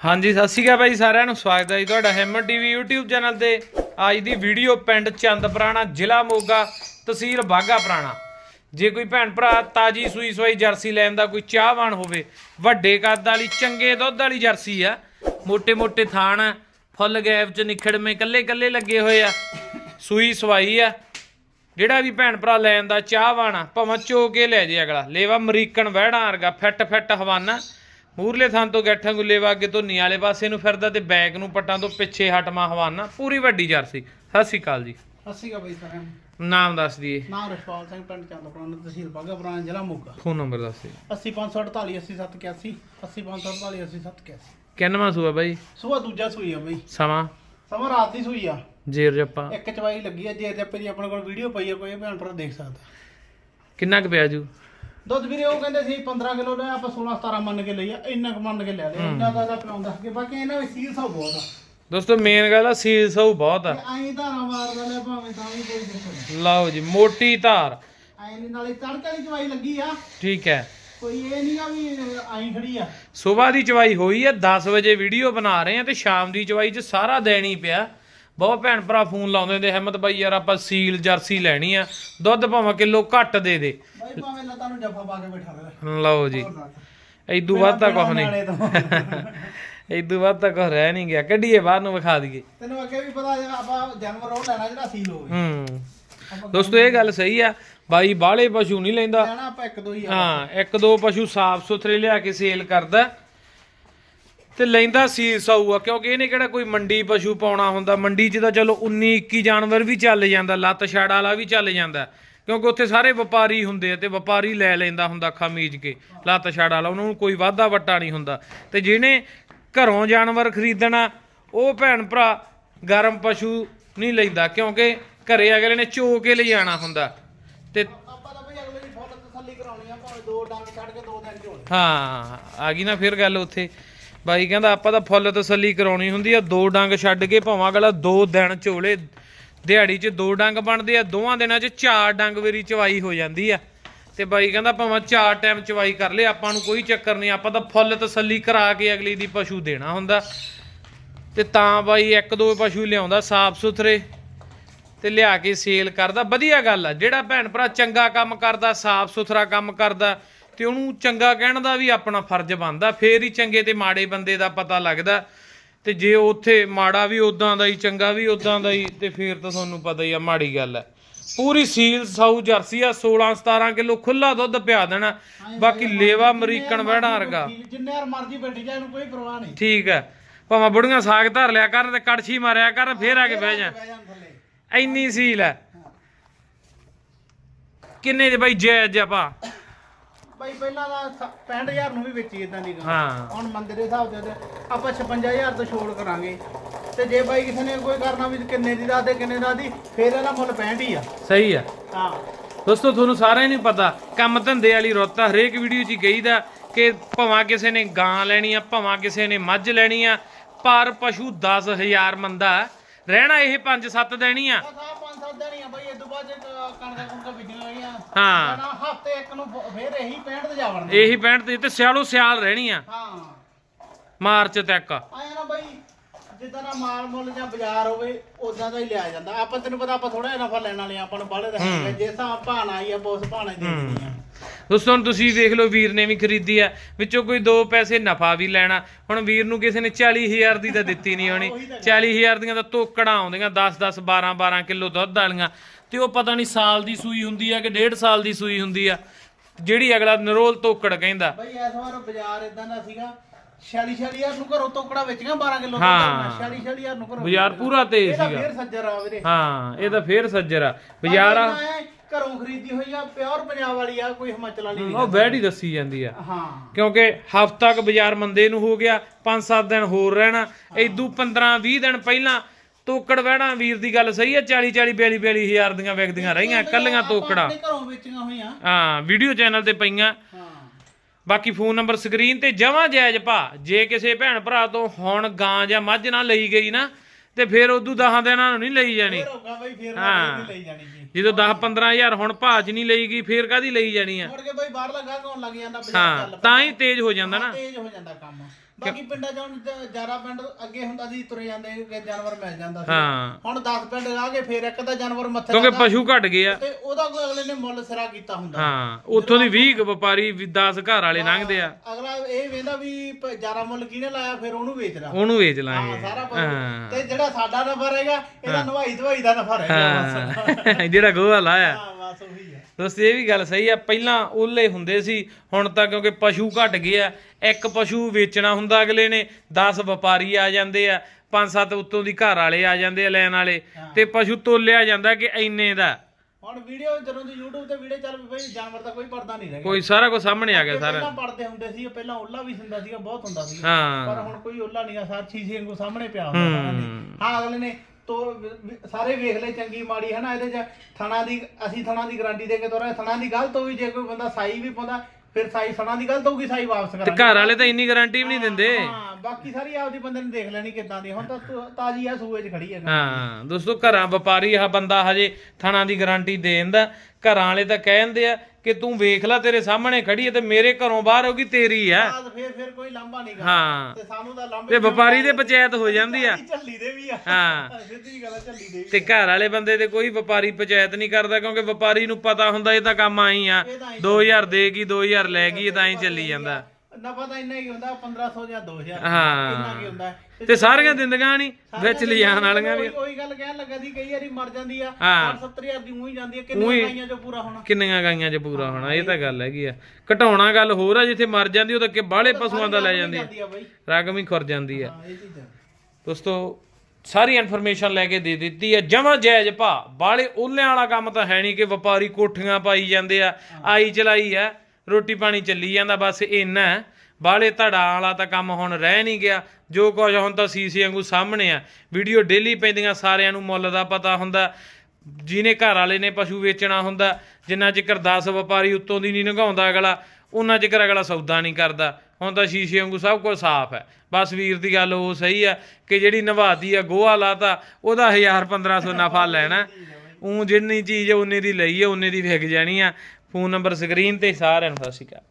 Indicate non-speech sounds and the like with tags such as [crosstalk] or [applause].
ਹਾਂਜੀ, ਸਤਿ ਸ਼੍ਰੀ ਅਕਾਲ ਭਾਈ ਸਾਰਿਆਂ ਨੂੰ। ਸਵਾਗਤ ਹੈ ਜੀ ਤੁਹਾਡਾ ਹਿੰਮਤ ਟੀਵੀ YouTube ਚੈਨਲ ਤੇ। ਅੱਜ ਦੀ ਵੀਡੀਓ ਪਿੰਡ ਚੰਦ ਚੰਦਪੁਰਾਣਾ ਜ਼ਿਲ੍ਹਾ ਮੋਗਾ, ਤਹਿਸੀਲ ਬਾਗਾ ਪੁਰਾਣਾ। ਜੇ ਕੋਈ ਭੈਣ ਭਰਾ ਤਾਜੀ ਸੂਈ ਸਵਾਈ ਜਰਸੀ ਲੈਣ ਦਾ ਕੋਈ ਚਾਹਵਾਨ ਹੋਵੇ, ਵੱਡੇ ਕੱਦ ਵਾਲੀ, ਚੰਗੇ ਦੁੱਧ ਵਾਲੀ ਜਰਸੀ ਆ। ਮੋਟੇ ਮੋਟੇ ਥਾਣ, ਫੁੱਲ ਗੈਪ ਚ ਨਿਖੜਵੇਂ ਕੱਲੇ ਕੱਲੇ ਲੱਗੇ ਹੋਏ ਆ। ਸੂਈ ਸਵਾਈ ਆ। ਜਿਹੜਾ ਵੀ ਭੈਣ ਭਰਾ ਲੈਣ ਦਾ ਚਾਹਵਾਨ ਆ, ਭਵਾਂ ਚੋ ਕੇ ਲੈ ਜੇ ਅਗਲਾ। ਲੇਵਾ ਅਮਰੀਕਨ ਵਹਿਣਾ ਅਰਗਾ ਫਿੱਟ ਫਿੱਟ ਹਵਾਨਾ। ਮੂਰਲੇ ਥਾਂ ਤੋਂ ਗੈਠਾਂ ਗੁੱਲੇਵਾ ਅੱਗੇ ਤੋਂ ਨੀ ਵਾਲੇ ਪਾਸੇ ਨੂੰ ਫਿਰਦਾ ਤੇ ਬੈਕ ਨੂੰ ਪੱਟਾਂ ਤੋਂ ਪਿੱਛੇ ਹਟਮਾ ਹਵਾਨਾ। ਪੂਰੀ ਵੱਡੀ ਜਰਸੀ ਸਤਿ ਸ਼੍ਰੀ ਅਕਾਲ ਜੀ। ਅਸੀਂ ਕਾ ਬਈ ਸਾਰਿਆਂ ਨੂੰ। ਨਾਮ ਦੱਸ ਦਈਏ। ਨਾਮ ਰਸ਼ਪਾਲ ਸਿੰਘ ਪਿੰਡ ਚੰਦਪੁਰਾ ਤਹਿਸੀਲ ਬਾਗਾ ਪੁਰਾਣਾ ਜ਼ਿਲ੍ਹਾ ਮੋਗਾ। ਫੋਨ ਨੰਬਰ ਦੱਸ ਦਿਓ। 80548 80781 80548 80781 ਕਿੰਨਵਾਂ ਸੂਆ ਬਾਈ? ਸੁਬਾ ਦੂਜਾ ਸੂਈ ਆ ਬਈ। ਸਮਾਂ? ਸਮਾਂ ਰਾਤ ਦੀ ਸੂਈ ਆ। ਜੇਰ ਜੱਪਾ ਇੱਕ ਚਵਾਈ ਲੱਗੀ ਆ ਜੇ ਜੱਪੇ ਦੀ ਆਪਣੇ ਕੋਲ ਵੀਡੀਓ ਪਈ ਆ ਕੋਈ ਭੈਣ ਭਰਾ ਦੇਖ ਸਕਦਾ। ਕਿੰਨਾ ਕੁ ਪਿਆ ਜੂ? ਦੁੱਧ ਵੀਰੇ ਉਹ ਕਹਿੰਦੇ ਸੀ 15 ਕਿਲੋ ਲੈ ਆਪਾਂ 16 17 ਮੰਨ ਕੇ ਲਈ ਆ ਇੰਨਾ ਕੁ ਮੰਨ ਕੇ ਲੈ ਲਿਆ ਇੰਨਾ ਦਾ ਪਿਆਉਂ ਦੱਸ ਕੇ ਬਾਕੀ ਇਹਨਾਂ ਵਿੱਚ ਸੀਲ ਸੌ ਬਹੁਤ ਆ। ਦੋਸਤੋ ਮੇਨ ਗੱਲ ਆ ਸੀਲ ਸੌ ਬਹੁਤ ਆ। ਐਂ ਧਾਰਾਂ ਮਾਰਦਾ ਲੈ ਭਾਵੇਂ ਤਾਂ ਵੀ ਕੋਈ ਦਿੱਕਤ ਨਹੀਂ ਲਓ ਜੀ ਮੋਟੀ ਧਾਰ। ਐਂ ਨੀ ਨਾਲੇ ਤੜਕੇ ਵਾਲੀ ਚਵਾਈ ਲੱਗੀ ਆ। ਠੀਕ ਹੈ। ਕੋਈ ਇਹ ਨਹੀਂ ਆ ਵੀ ਐਂ ਖੜੀ ਆ। ਸਵੇਰ ਦੀ ਚਵਾਈ ਹੋਈ ਹੈ 10 ਵਜੇ ਵੀਡੀਓ ਬਣਾ ਰਹੇ ਆ ਤੇ ਸ਼ਾਮ ਦੀ ਚਵਾਈ 'ਚ ਸਾਰਾ ਹੀ ਪਿਆ। ਬਹੁਤ ਭੈਣ ਭਰਾ ਫੋਨ ਲਾਉਂਦੇ ਹੁੰਦੇ ਹਿੰਮਤ ਬਾਈ ਯਾਰ ਆਪਾਂ ਸੀਲ ਜਰਸੀ ਲੈਣੀ ਆ ਦੁੱਧ ਭਾਵੇਂ ਕਿਲੋ ਘੱਟ ਦੇ ਦੇ। ਬਾਈ ਭਾਵੇਂ ਲੱਤਾਂ ਨੂੰ ਜੱਫਾ ਪਾ ਕੇ ਬਿਠਾ ਦੇ ਲਓ ਜੀ। ਇਦੋਂ ਵੱਧ ਤਾਂ ਕੁਛ ਨਹੀਂ। ਇਦੋਂ [laughs] ਵੱਧ ਤਾਂ ਕੁਛ ਰਹਿ ਨਹੀਂ ਗਿਆ। ਕੱਢੀਏ ਬਾਹਰ ਨੂੰ ਵਿਖਾ ਦਈਏ। ਤੈਨੂੰ ਅੱਗੇ ਵੀ ਪਤਾ ਜੇ ਆਪਾਂ ਜਾਨਵਰ ਉਹ ਲੈਣਾ ਜਿਹੜਾ ਸੀਲ ਹੋਵੇ। ਹੂੰ। ਦੋਸਤੋ ਇਹ ਗੱਲ ਸਹੀ ਆ। ਬਾਈ ਬਾਹਲੇ ਪਸ਼ੂ ਨਹੀਂ ਲੈਂਦਾ। ਲੈਣਾ ਆਪਾਂ ਇੱਕ ਦੋ ਹੀ ਆ। ਹਾਂ ਇੱਕ ਦੋ ਪਸ਼ੂ ਸਾਫ਼ ਸੁਥਰੇ ਲਿਆ ਕੇ ਸੇਲ ਕਰਦਾ। ਤੇ ਲੈਂਦਾ ਸੀ ਸੌ ਆ ਕਿਉਂਕਿ ਇਹਨੇ ਕਿਹੜਾ ਕੋਈ ਮੰਡੀ ਪਸ਼ੂ ਪਾਉਣਾ ਹੁੰਦਾ ਮੰਡੀ 'ਚ ਤਾਂ ਚਲੋ 19 21 ਜਾਨਵਰ ਵੀ ਚੱਲ ਜਾਂਦਾ ਲੱਤ ਛੜ ਵਾਲਾ ਵੀ ਚੱਲ ਜਾਂਦਾ ਕਿਉਂਕਿ ਉੱਥੇ ਸਾਰੇ ਵਪਾਰੀ ਹੁੰਦੇ ਆ ਤੇ ਵਪਾਰੀ ਲੈ ਲੈਂਦਾ ਹੁੰਦਾ ਖਮੀਜ ਕੇ ਲੱਤ ਛੜ ਵਾਲਾ ਉਹਨਾਂ ਨੂੰ ਕੋਈ ਵਾਧਾ ਵੱਟਾ ਨਹੀਂ ਹੁੰਦਾ। ਤੇ ਜਿਹਨੇ ਘਰੋਂ ਜਾਨਵਰ ਖਰੀਦਣਾ ਉਹ ਭੈਣ ਭਰਾ ਗਰਮ ਪਸ਼ੂ ਨਹੀਂ ਲੈਂਦਾ ਕਿਉਂਕਿ ਘਰੇ ਅਗਲੇ ਨੇ ਚੋ ਕੇ ਲਿਜਾਣਾ ਹੁੰਦਾ। ਤੇ ਹਾਂ ਆ ਗਈ ਨਾ ਫਿਰ ਗੱਲ ਉੱਥੇ। ਬਾਈ ਕਹਿੰਦਾ, ਆਪਾਂ ਤਾਂ ਫੁੱਲ ਤਸੱਲੀ ਕਰਾਉਣੀ ਹੁੰਦੀ ਆ, ਦੋ ਡੰਗ ਛੱਡ ਕੇ ਭਾਵਾਂ ਅਗਲਾ ਦੋ ਦਿਨ ਝੋਲੇ ਦਿਹਾੜੀ 'ਚ ਦੋ ਡੰਗ ਬਣਦੇ ਆ, ਦੋਵਾਂ ਦਿਨਾਂ 'ਚ ਚਾਰ ਡੰਗ ਵੇਰੀ ਚਵਾਈ ਹੋ ਜਾਂਦੀ ਆ। ਤੇ ਬਾਈ ਕਹਿੰਦਾ, ਭਾਵਾਂ ਚਾਰ ਟਾਈਮ ਚਵਾਈ ਕਰ ਲੇ ਆਪਾਂ ਨੂੰ ਕੋਈ ਚੱਕਰ ਨਹੀਂ, ਆਪਾਂ ਤਾਂ ਫੁੱਲ ਤਸੱਲੀ ਕਰਾ ਕੇ ਅਗਲੀ ਦੀ ਪਸ਼ੂ ਦੇਣਾ ਹੁੰਦਾ। ਤੇ ਤਾਂ ਬਾਈ ਇੱਕ ਦੋ ਪਸ਼ੂ ਲਿਆਉਂਦਾ ਸਾਫ਼ ਸੁਥਰੇ ਤੇ ਲਿਆ ਕੇ ਸੇਲ ਕਰਦਾ। ਵਧੀਆ ਗੱਲ ਆ, ਜਿਹੜਾ ਭੈਣ ਭਰਾ ਚੰਗਾ ਕੰਮ ਕਰਦਾ, ਸਾਫ਼ ਸੁਥਰਾ ਕੰਮ ਕਰਦਾ ਤੇ ਉਹਨੂੰ ਚੰਗਾ ਕਹਿਣ ਦਾ ਵੀ ਆਪਣਾ ਫਰਜ਼ ਬਣਦਾ ਫੇਰ ਹੀ ਚੰਗੇ ਤੇ ਮਾੜੇ ਬੰਦੇ ਦਾ ਪਤਾ ਲੱਗਦਾ। ਤੇ ਜੇ ਉੱਥੇ ਮਾੜਾ ਵੀ ਉਦਾਂ ਦਾ ਹੀ ਚੰਗਾ ਵੀ ਉਦਾਂ ਦਾ ਹੀ ਤੇ ਫੇਰ ਤਾਂ ਤੁਹਾਨੂੰ ਪਤਾ ਹੀ ਆ ਮਾੜੀ ਗੱਲ ਹੈ ਪੂਰੀ ਸੀਲ ਸਾਊ ਜਰਸੀ ਆ 16 17 ਕਿਲੋ ਖੁੱਲਾ ਦੁੱਧ ਪਿਆ ਦੇਣਾ। ਬਾਕੀ ਲੇਵਾ ਅਮਰੀਕਨ ਵਹਿੜਾ ਵਰਗਾ। ਜਿੰਨੇ ਮਰਜ਼ੀ ਬੈਠੀ ਜਾ ਇਹਨੂੰ ਕੋਈ ਪਰਵਾਹ ਨਹੀਂ। ਠੀਕ ਹੈ ਭਾਵੇਂ ਬੁੜੀਆਂ ਸਾਗ ਧਰ ਲਿਆ ਕਰਨ ਤੇ ਕੜਛੀ ਮਾਰਿਆ ਕਰ ਫੇਰ ਆ ਕੇ ਬਹਿ ਜਾ ਇੰਨੀ ਸੀਲ ਹੈ। ਕਿੰਨੇ ਦੇ ਬਾਈ ਜਾਇਜ਼ ਆਪਾਂ ਬਾਈ ਪਹਿਲਾਂ ਦਾ 65000 ਨੂੰ ਵੀ ਵੇਚੀ ਇਦਾਂ ਦੀ ਗੱਲ। ਹਾਂ। ਹੁਣ ਮੰਦੇ ਦੇ ਹਿਸਾਬ ਤੇ ਤੇ ਆਪਾਂ 56000 ਤੋਂ ਛੋੜ ਕਰਾਂਗੇ। ਤੇ ਜੇ ਬਾਈ ਕਿਸੇ ਨੇ ਕੋਈ ਕਰਨਾ ਵੀ ਕਿੰਨੇ ਦੀ ਦਾ ਤੇ ਕਿੰਨੇ ਦਾ ਦੀ ਫੇਰ ਇਹਦਾ ਮੁੱਲ 65 ਹੀ ਆ। ਸਹੀ ਆ। ਹਾਂ। ਦੋਸਤੋ ਤੁਹਾਨੂੰ ਸਾਰਿਆਂ ਨੂੰ ਪਤਾ ਕੰਮ ਧੰਦੇ ਵਾਲੀ ਰੁੱਤ ਹਰੇਕ ਵੀਡੀਓ 'ਚ ਹੀ ਕਹੀਦਾ ਕਿ ਭਾਵੇਂ ਕਿਸੇ ਨੇ ਗਾਂ ਲੈਣੀ ਆ ਭਾਵੇਂ ਕਿਸੇ ਨੇ ਮੱਝ ਲੈਣੀ ਆ ਪਰ ਪਸ਼ੂ 10000 ਮੰਦਾ। ਰਹਿਣਾ ਇਹ 5-7 ਦੇਣੀ ਆ। ਬਸ ਆ ਪੰਜ ਸੱਤ ਦਿਨ ਹੀ ਆ ਬਾਈ ਇਹ ਤੋਂ ਬਾਅਦ ਜੇ ਕ- ਕਣਕਾਂ ਕੁਣਕਾਂ ਬੀਜੀਆਂ ਹੋਈਆਂ ਹਾਂ। ਨਾ ਹਫ਼ਤੇ ਇੱਕ ਨੂੰ ਫ- ਫੇਰ ਇਹੀ 65 ਤੇ ਜਾ ਵੜਨਾ ਇਹੀ 65 ਤੇ ਤੇ ਸਿਆਲੋ ਸਿਆਲ ਰਹਿਣੀ ਆ। ਹਾਂ। ਮਾਰਚ ਤੱਕ। ਆਇਆ ਨਾ ਬਾਈ ਜਿੱਦਾਂ ਦਾ ਮਾਲ ਮੁੱਲ ਜਾਂ ਬਾਜ਼ਾਰ ਹੋਵੇ ਉਦਾਂ ਦਾ ਹੀ ਲਿਆ ਜਾਂਦਾ। ਆਪਾਂ ਤੈਨੂੰ ਪਤਾ ਆਪਾਂ ਥੋੜਾ ਜਿਹਾ ਨਫਾ ਲੈਣ ਵਾਲੇ ਆ, ਆਪਾਂ ਨੂੰ ਬਾਹਲੇ ਦਾ ਹੈ। ਜੇ ਹਿਸਾਬ ਭਾਣਾ ਆਈ ਆ ਬੋਸ ਭਾਣਾ ਹੀ ਦੇ ਦਿੰਦੀ ਆ ਦੋਸਤੋ ਹੁਣ ਤੁਸੀਂ ਦੇਖ ਲਓ ਵੀਰ ਨੇ ਵੀ ਖਰੀਦੀ ਆ। ਵਿੱਚੋਂ ਕੋਈ 2 ਪੈਸੇ ਨਫਾ ਵੀ ਲੈਣਾ। ਹੁਣ ਵੀਰ ਨੂੰ ਕਿਸੇ ਨੇ 40000 ਦੀ ਤਾਂ ਦਿੱਤੀ ਨਹੀਂ ਹੋਣੀ। 40000 ਦੀਆਂ ਤਾਂ ਤੋਕੜਾਂ ਆਉਂਦੀਆਂ 10 10 12 12 ਕਿਲੋ ਦੁੱਧ ਵਾਲੀਆਂ। ਤੇ ਉਹ ਪਤਾ ਨਹੀਂ ਸਾਲ ਦੀ ਸੂਈ ਹੁੰਦੀ ਆ ਕਿ ਡੇਢ ਸਾਲ ਦੀ ਸੂਈ ਹੁੰਦੀ ਆ ਜਿਹੜੀ ਅਗਲਾ ਨਰੋਲ ਤੋਕੜ ਕਹਿੰਦਾ। ਬਾਈ ਇਸ ਵਾਰ ਬਾਜ਼ਾਰ ਇਦਾਂ ਦਾ ਸੀਗਾ 46 ਹਜ਼ਾਰ ਨੂੰ ਘਰੋਂ ਤੋਕੜਾ ਵੇਚੀਆਂ 12 ਕਿਲੋ ਹਾਂ। 46 ਹਜ਼ਾਰ ਨੂੰ ਘਰੋਂ। ਬਾਜ਼ਾਰ ਪੂਰਾ ਤੇਜ਼ ਇਹਦਾ ਸੀਗਾ। ਫੇਰ ਸੱਜਰ ਆ ਵੀਰੇ। ਹਾਂ ਇਹ ਤਾਂ ਫੇਰ ਸੱਜਰ ਆ। ਬਾਜ਼ਾਰ ਆ ਘਰੋਂ ਖਰੀਦੀ ਹੋਈ ਆ ਪਿਓਰ ਪੰਜਾਬ ਵਾਲੀ ਆ ਕੋਈ ਹਿਮਾਚਲ ਵਾਲੀ ਨਹੀਂ। ਉਹ ਵੈੜੀ ਦੱਸੀ ਜਾਂਦੀ ਆ। ਹਾਂ। ਕਿਉਂਕਿ ਹਫ਼ਤਾ ਕ ਬਾਜ਼ਾਰ ਮੰਦੇ ਨੂੰ ਹੋ ਗਿਆ 5-7 ਦਿਨ ਹੋਰ ਰਹਿਣਾ ਇਦੋਂ 15-20 ਦਿਨ ਪਹਿਲਾਂ ਤੋਕੜ ਵਹਿਣਾ ਵੀਰ ਦੀ ਗੱਲ ਸਹੀ ਹੈ 40-40 42-42 ਹਜ਼ਾਰ ਦੀਆਂ ਵਿਕਦੀਆਂ ਰਹੀਆਂ ਕੱਲੀਆਂ ਤੋਕੜਾਂ। ਆਪਣੇ ਘਰੋਂ ਵੇਚੀਆਂ ਹੋਈਆਂ। ਹਾਂ ਵੀਡੀਓ ਚੈਨਲ ਤੇ ਪਈਆਂ। ਹਾਂ। ਬਾਕੀ ਫੋਨ ਨੰਬਰ ਸਕਰੀਨ ਤੇ ਜਮਾਂ ਜਾਇਜ਼ ਭਾ ਜੇ ਕਿਸੇ ਭੈਣ ਭਰਾ ਤੋਂ ਹੁਣ ਗਾਂ ਜਾਂ ਮੱਝ ਨਾ ਲਈ ਗਈ ਨਾ ਤੇ ਫਿਰ ਉਦੋਂ 10 ਦਿਨਾਂ ਨੂੰ ਨਹੀਂ ਲਈ ਜਾਣੀ। ਫੇਰ ਹੋਗਾ ਬਾਈ ਫੇਰ ਹਾਂ। ਲਈ ਜਾਣੀ ਜੀ। ਜਦੋਂ 10-15 ਹਜ਼ਾਰ ਹੁਣ ਭਾਜ ਨਹੀਂ ਲਈ ਗਈ ਫੇਰ ਕਾਦੀ ਲਈ ਜਾਣੀ ਆ? ਮੁੜ ਕੇ ਬਾਈ ਬਾਹਰ ਲੱਗਾ ਕੋਣ ਲੱਗ ਜਾਂਦਾ ਹਾਂ ਚੱਲ ਤਾਂ ਹੀ ਤੇਜ਼ ਹੋ ਜਾਂਦਾ ਨਾ। ਤੇਜ਼ ਹੋ ਜਾਂਦਾ ਕੰਮ। ਬਾਕੀ ਪਿੰਡਾਂ ਚੋਂ ਜ਼ਿਆਦਾ ਪਿੰਡ ਅੱਗੇ ਹੁੰਦਾ ਸੀ ਤੁਰੇ ਜਾਂਦੇ ਕਿ ਜਾਨਵਰ ਮਿਲ ਜਾਂਦਾ ਸੀ। ਹਾਂ। ਹੁਣ 10 ਪਿੰਡ ਆ ਕੇ ਫੇਰ ਇੱਕ ਦਾ ਜਾਨਵਰ ਮੱਥੇ ਕਿਉਂਕਿ ਪਸ਼ੂ ਘਟ ਗਏ ਆ। ਤੇ ਉਹਦਾ ਕੋਈ ਅਗਲੇ ਨੇ ਮੁੱਲ ਸਿਰਾ ਕੀਤਾ ਹੁੰਦਾ। ਹਾਂ ਉੱਥੋਂ ਦੀ 20 ਕੁ ਵਪਾਰੀ 10 ਘਰ ਵਾਲੇ ਲੰਘਦੇ ਆ। ਅਗਲਾ ਇਹ ਵੇਂਦਾ ਵੀ ਜ਼ਿਆਦਾ ਮੁੱਲ ਕਿਹਨੇ ਲਾਇਆ ਫਿਰ ਉਹਨੂੰ ਵੇਚਦਾ ਉਹਨੂੰ ਵੇਚ ਹਾਂ ਲਾਂਗੇ ਸਾਰਾ ਹਾਂ। ਤੇ ਜਿਹੜਾ ਸਾਡਾ ਨਫਾ ਰਹੇਗਾ ਇਹਦਾ ਨਵਾਈ ਦਵਾਈ ਦਾ ਨਫਾ ਰਹੇਗਾ ਹਾਂ। ਜਿਹੜਾ ਗੋਹਾ ਲਾਇਆ। ਹਾਂ ਬਸ ਉਹੀ ਹੈ ਦੋਸਤ ਇਹ ਵੀ ਗੱਲ ਸਹੀ ਆ ਪਹਿਲਾਂ ਓਲੇ ਹੁੰਦੇ ਸੀ ਹੁਣ ਤਾਂ ਕਿਉਂਕਿ ਪਸ਼ੂ ਘਟ ਗਏ ਆ ਇੱਕ ਪਸ਼ੂ ਵੇਚਣਾ ਹੁੰਦਾ ਅਗਲੇ ਨੇ 10 ਵਪਾਰੀ ਆ ਜਾਂਦੇ ਆ ਪੰਜ ਸੱਤ ਉੱਤੋਂ ਦੀ ਘਰ ਵਾਲੇ ਆ ਜਾਂਦੇ ਆ ਲੈਣ ਵਾਲੇ ਤੇ ਪਸ਼ੂ ਤੋਲਿਆ ਜਾਂਦਾ ਕਿ ਇੰਨੇ ਦਾ। ਹੁਣ ਵੀਡੀਓ ਜਦੋਂ ਦੀ YouTube ਤੇ ਵੀਡੀਓ ਚੱਲ ਪਈ ਜਾਨਵਰ ਦਾ ਕੋਈ ਪਰਦਾ ਨਹੀਂ ਰਹਿ ਗਿਆ ਕੋਈ ਸਾਰਾ ਕੁਝ ਸਾਹਮਣੇ ਆ ਗਿਆ ਸਾਰਾ। ਪਹਿਲਾਂ ਪੜਦੇ ਹੁੰਦੇ ਸੀ ਪਹਿਲਾਂ ਓਲਾ ਵੀ ਹੁੰਦਾ ਸੀਗਾ ਬਹੁਤ ਹੁੰਦਾ ਸੀ। ਪਰ ਹੁਣ ਕੋਈ ਓਲਾ ਨਹੀਂ ਆ ਸਾਰ ਚੀਜ਼ ਵਾਂਗੂ ਸਾਹਮਣੇ ਪਿਆ ਹੁੰਦਾ। ਹਾਂ ਅਗਲੇ ਨੇ ਤੋ ਸਾਰੇ ਵੇਖ ਲੈ ਚੰਗੀ ਮਾੜੀ ਹੈ ਨਾ ਇਹਦੇ ਚ ਥਣਾ ਦੀ ਅਸੀਂ ਥਣਾ ਦੀ ਗਾਰੰਟੀ ਦੇ ਕੇ ਤੋਰਾ ਥਣਾ ਦੀ ਗਲਤ ਹੋਈ ਜੇ ਕੋਈ ਬੰਦਾ ਸਾਈ ਵੀ ਪਾਉਂਦਾ ਫਿਰ ਸਾਈ ਥਣਾ ਦੀ ਗਲਤ ਹੋਊਗੀ ਸਾਈ ਵਾਪਸ ਤੇ ਕਰਾਂਗੇ। ਘਰ ਵਾਲੇ ਤਾਂ ਇੰਨੀ ਗਾਰੰਟੀ ਵੀ ਨਹੀਂ ਦਿੰਦੇ। ਹਾਂ ਬਾਕੀ ਸਾਰੀ ਆਪਦੀ ਬੰਦੇ ਨੇ ਦੇਖ ਲੈਣੀ ਕਿੱਦਾਂ ਦੀ। ਹੁਣ ਤਾਂ ਤ- ਤਾਜ਼ੀ ਆ ਸੂਏ 'ਚ ਖੜੀ ਹੈ ਹਾਂ ਦੋਸਤੋ ਘਰਾਂ ਵਪਾਰੀ ਆ ਬੰਦਾ ਹਜੇ ਥਾਣਾ ਦੀ ਗਾਰੰਟੀ ਦੇ ਦਿੰਦਾ। ਘਰਾਂ ਵਾਲੇ ਤਾਂ ਕਹਿੰਦੇ ਆ ਕਿ ਤੂੰ ਵੇਖ ਲੈ ਤੇਰੇ ਸਾਹਮਣੇ ਖੜੀ ਹੈ ਤੇ ਮੇਰੇ ਘਰੋਂ ਬਾਹਰ ਹੋਗੀ ਤੇਰੀ ਆ ਬਾਅਦ ਫਿਰ ਫਿਰ ਕੋਈ ਲਾਂਭਾ ਨਹੀਂ ਕਰਦਾ। ਹਾਂ। ਤੇ ਸਾਨੂੰ ਤਾਂ ਲਾਂਭੇ ਤੇ ਵਪਾਰੀ ਦੇ ਪੰਚਾਇਤ ਹੋ ਜਾਂਦੀ ਆ। ਝੱਲੀ ਦੇ ਵੀ ਆ। ਹਾਂ। ਸਿੱਧੀ ਗੱਲ ਆ, ਝੱਲੀ ਦੇ ਵੀ ਤੇ ਘਰ ਵਾਲੇ ਬੰਦੇ ਤੇ ਕੋਈ ਵਪਾਰੀ ਪੰਚਾਇਤ ਨਹੀਂ ਕਰਦਾ ਕਿਉਂਕਿ ਵਪਾਰੀ ਨੂੰ ਪਤਾ ਹੁੰਦਾ ਇਹ ਤਾਂ ਕੰਮ ਆਈ ਆ। ਇਹ ਤਾਂ 2000 ਦੇਗੀ 2000 ਲੈ ਗਈ ਇਹ ਤਾਂ ਹੀ ਚੱਲੀ ਜਾਂਦਾ। ਨਫਾ ਤਾਂ ਇੰਨਾ ਹੀ ਹੁੰਦਾ 1500 ਜਾਂ 2000 ਹਾਂ। ਇੰਨਾ ਕੀ ਹੁੰਦਾ। ਹੈ। ਤੇ ਸਾਰੀਆਂ ਦਿੰਦੀਆਂ ਨਹੀਂ ਵਿੱਚ ਲਿਜਾਣ ਵਾਲੀਆਂ ਵੀ। ਉਹੀ- ਉਹੀ ਗੱਲ ਕਹਿਣ ਲੱਗਾ ਸੀ ਕਈ ਵਾਰੀ ਮਰ ਜਾਂਦੀ ਆ ਹਾਂ। 70000 ਦੀ ਉਹੀ ਜਾਂਦੀ ਆ ਕਿੰਨੇ ਗਾਈਆਂ ਜੋ ਪੂਰਾ ਹੋਣਾ। ਕਿੰਨੀਆਂ ਗਾਈਆਂ 'ਚ ਪੂਰਾ ਹੋਣਾ ਇਹ ਤਾਂ ਗੱਲ ਹੈਗੀ ਆ। ਘਟਾਉਣਾ ਗੱਲ ਹੋਰ ਆ ਜਿੱਥੇ ਮਰ ਜਾਂਦੀ ਉਹ ਤਾਂ ਕਿ ਬਾਹਲੇ ਪਸ਼ੂਆਂ ਦਾ ਲੈ ਜਾਂਦੀ ਆ। ਜਾਂਦੀ ਆ ਬਾਈ। ਰਕਮ ਹੀ ਖੁਰ ਜਾਂਦੀ ਆ। ਹਾਂ ਇਹ ਚੀਜ਼। ਆ ਦੋਸਤੋ ਸਾਰੀ ਇਨਫੋਰਮੇਸ਼ਨ ਲੈ ਕੇ ਦੇ ਦਿੱਤੀ ਹੈ ਜਮਾ ਜਾਇਜ਼ ਭਾ ਬਾਲੇ ਓਲਿਆਂ ਵਾਲਾ ਕੰਮ ਤਾਂ ਹੈ ਨਹੀਂ ਕਿ ਵਪਾਰੀ ਕੋਠੀਆਂ ਪਾਈ ਜਾਂਦੇ ਆ ਆਈ ਚਲਾਈ ਆ। ਰੋਟੀ ਪਾਣੀ ਚੱਲੀ ਜਾਂਦਾ, ਬਸ ਇੰਨਾ ਹੈ। ਬਾਲੇ ਧੜਾ ਵਾਲਾ ਤਾਂ ਕੰਮ ਹੁਣ ਰਹਿ ਨਹੀਂ ਗਿਆ। ਜੋ ਕੁਝ ਹੁਣ ਤਾਂ ਸ਼ੀਸ਼ੇ ਵਾਂਗੂ ਸਾਹਮਣੇ ਆ। ਵੀਡੀਓ ਡੇਲੀ ਪੈਂਦੀਆਂ, ਸਾਰਿਆਂ ਨੂੰ ਮੁੱਲ ਦਾ ਪਤਾ ਹੁੰਦਾ। ਜਿਹਨੇ ਘਰ ਵਾਲੇ ਨੇ ਪਸ਼ੂ ਵੇਚਣਾ ਹੁੰਦਾ, ਜਿੰਨਾ ਚਿਰ 10 ਵਪਾਰੀ ਉੱਤੋਂ ਦੀ ਨਹੀਂ ਨਗਾਉਂਦਾ ਅਗਲਾ, ਉਹਨਾਂ ਚਿਰ ਅਗਲਾ ਸੌਦਾ ਨਹੀਂ ਕਰਦਾ। ਹੁਣ ਤਾਂ ਸ਼ੀਸ਼ੇ ਵਾਂਗੂ ਸਭ ਕੁਝ ਸਾਫ਼ ਹੈ। ਬਸ ਵੀਰ ਦੀ ਗੱਲ ਉਹ ਸਹੀ ਆ ਕਿ ਜਿਹੜੀ ਨਵਾਦੀ ਆ ਗੋਹਾ ਲਾਤਾ, ਉਹਦਾ 1000 1500 ਨਫਾ ਲੈਣਾ। ਉਹ ਜਿੰਨੀ ਚੀਜ਼ ਉਨੇ ਦੀ ਲਈ ਹੈ ਉਨੇ ਦੀ ਵਿਕ ਜਾਣੀ ਆ। ਫੋਨ ਨੰਬਰ ਸਕਰੀਨ ਤੇ ਸਾਰਿਆਂ ਨੂੰ ਸਤਿ ਸ਼੍ਰੀ ਅਕਾਲ